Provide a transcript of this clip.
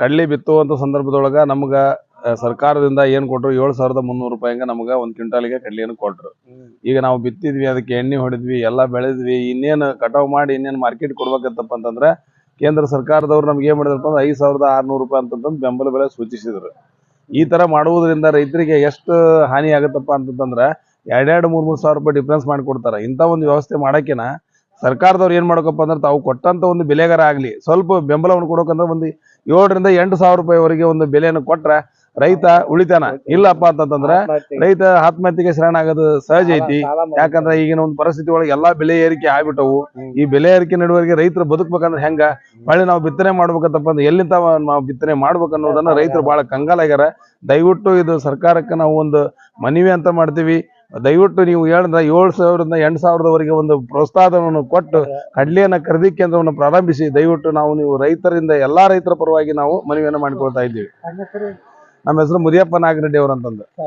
ಕಡ್ಲಿ ಬಿತ್ತುವಂತ ಸಂದರ್ಭದೊಳಗ ನಮ್ಗ ಸರ್ಕಾರದಿಂದ ಏನ್ ಕೊಟ್ರು ಏಳ್ ಸಾವಿರದ ಮುನ್ನೂರು ರೂಪಾಯಿಗೆ ನಮ್ಗ ಒಂದ್ ಕ್ವಿಂಟಾಲಿಗೆ ಕಡ್ಲಿಯನ್ನು ಕೊಟ್ರು. ಈಗ ನಾವು ಬಿತ್ತಿದ್ವಿ, ಅದಕ್ಕೆ ಎಣ್ಣೆ ಹೊಡೆದ್ವಿ, ಎಲ್ಲಾ ಬೆಳೆದ್ವಿ, ಇನ್ನೇನು ಕಟಾವ್ ಮಾಡಿ ಇನ್ನೇನು ಮಾರ್ಕೆಟ್ ಕೊಡ್ಬೇಕಂತಪ್ಪ ಅಂತಂದ್ರೆ, ಕೇಂದ್ರ ಸರ್ಕಾರದವ್ರು ನಮ್ಗೆ ಏನ್ ಮಾಡಿದ್ರಪ್ಪ ಅಂದ್ರೆ ಐದ್ ಸಾವಿರದ ಆರ್ನೂರು ರೂಪಾಯಿ ಅಂತಂತಂದು ಬೆಂಬಲ ಬೆಲೆ ಸೂಚಿಸಿದ್ರು. ಈ ತರ ಮಾಡುವುದರಿಂದ ರೈತರಿಗೆ ಎಷ್ಟು ಹಾನಿ ಆಗತ್ತಪ್ಪ ಅಂತಂದ್ರೆ ಎರಡೆರಡು, ಮೂರ್ ಮೂರ್ ಸಾವಿರ ರೂಪಾಯಿ ಡಿಫ್ರೆನ್ಸ್ ಮಾಡಿ ಕೊಡ್ತಾರ. ಇಂಥ ಒಂದು ವ್ಯವಸ್ಥೆ ಮಾಡಕ್ಕಿನ ಸರ್ಕಾರದವ್ರು ಏನ್ ಮಾಡ್ಬೇಕಪ್ಪ ಅಂದ್ರೆ ತಾವು ಕೊಟ್ಟಂತ ಒಂದು ಬೆಲೆಗಾರ ಆಗ್ಲಿ, ಸ್ವಲ್ಪ ಬೆಂಬಲವನ್ನು ಕೊಡೋಕಂದ್ರೆ ಒಂದು ಏಳರಿಂದ ಎಂಟು ಸಾವಿರ ರೂಪಾಯಿವರೆಗೆ ಒಂದು ಬೆಲೆಯನ್ನು ಕೊಟ್ರೆ ರೈತ ಉಳಿತಾನ. ಇಲ್ಲಪ್ಪ ಅಂತಂದ್ರೆ ರೈತ ಆತ್ಮಹತ್ಯೆಗೆ ಶರಣ ಆಗೋದು ಸಹಜ ಐತಿ. ಯಾಕಂದ್ರೆ ಈಗಿನ ಒಂದು ಪರಿಸ್ಥಿತಿ ಒಳಗೆ ಎಲ್ಲಾ ಬೆಲೆ ಏರಿಕೆ ಆಗ್ಬಿಟ್ಟವು. ಈ ಬೆಲೆ ಏರಿಕೆ ನಡುವರಿಗೆ ರೈತರು ಬದುಕ್ಬೇಕಂದ್ರೆ ಹೆಂಗ? ಹೊಳ್ಳಿ ನಾವು ಬಿತ್ತನೆ ಮಾಡ್ಬೇಕಂತಪ್ಪ ಅಂದ್ರೆ ಎಲ್ಲಿಂದ ನಾವು ಬಿತ್ತನೆ ಮಾಡ್ಬೇಕು ಅನ್ನೋದನ್ನ ರೈತರು ಬಹಳ ಕಂಗಾಲಾಗ್ಯಾರ. ದಯವಿಟ್ಟು ಇದು ಸರ್ಕಾರಕ್ಕೆ ನಾವು ಒಂದು ಮನವಿ ಅಂತ ಮಾಡ್ತೀವಿ. ದಯವಿಟ್ಟು ನೀವು ಹೇಳಿದ ಏಳು ಸಾವಿರದಿಂದ ಎಂಟು ಸಾವಿರದವರೆಗೆ ಒಂದು ಪ್ರೋತ್ಸಾಹವನ್ನು ಕೊಟ್ಟು ಕಡ್ಲಿಯನ್ನ ಖರೀದಿ ಕೇಂದ್ರವನ್ನು ಪ್ರಾರಂಭಿಸಿ ದಯವಿಟ್ಟು ನಾವು ನೀವು ರೈತರಿಂದ ಎಲ್ಲಾ ರೈತರ ಪರವಾಗಿ ನಾವು ಮನವಿಯನ್ನು ಮಾಡಿಕೊಳ್ತಾ ಇದ್ದೀವಿ. ನಮ್ಮ ಹೆಸರು ಮುದಿಯಪ್ಪ ನಾಗರೆಡ್ಡಿ ಅವರಂತಂದು.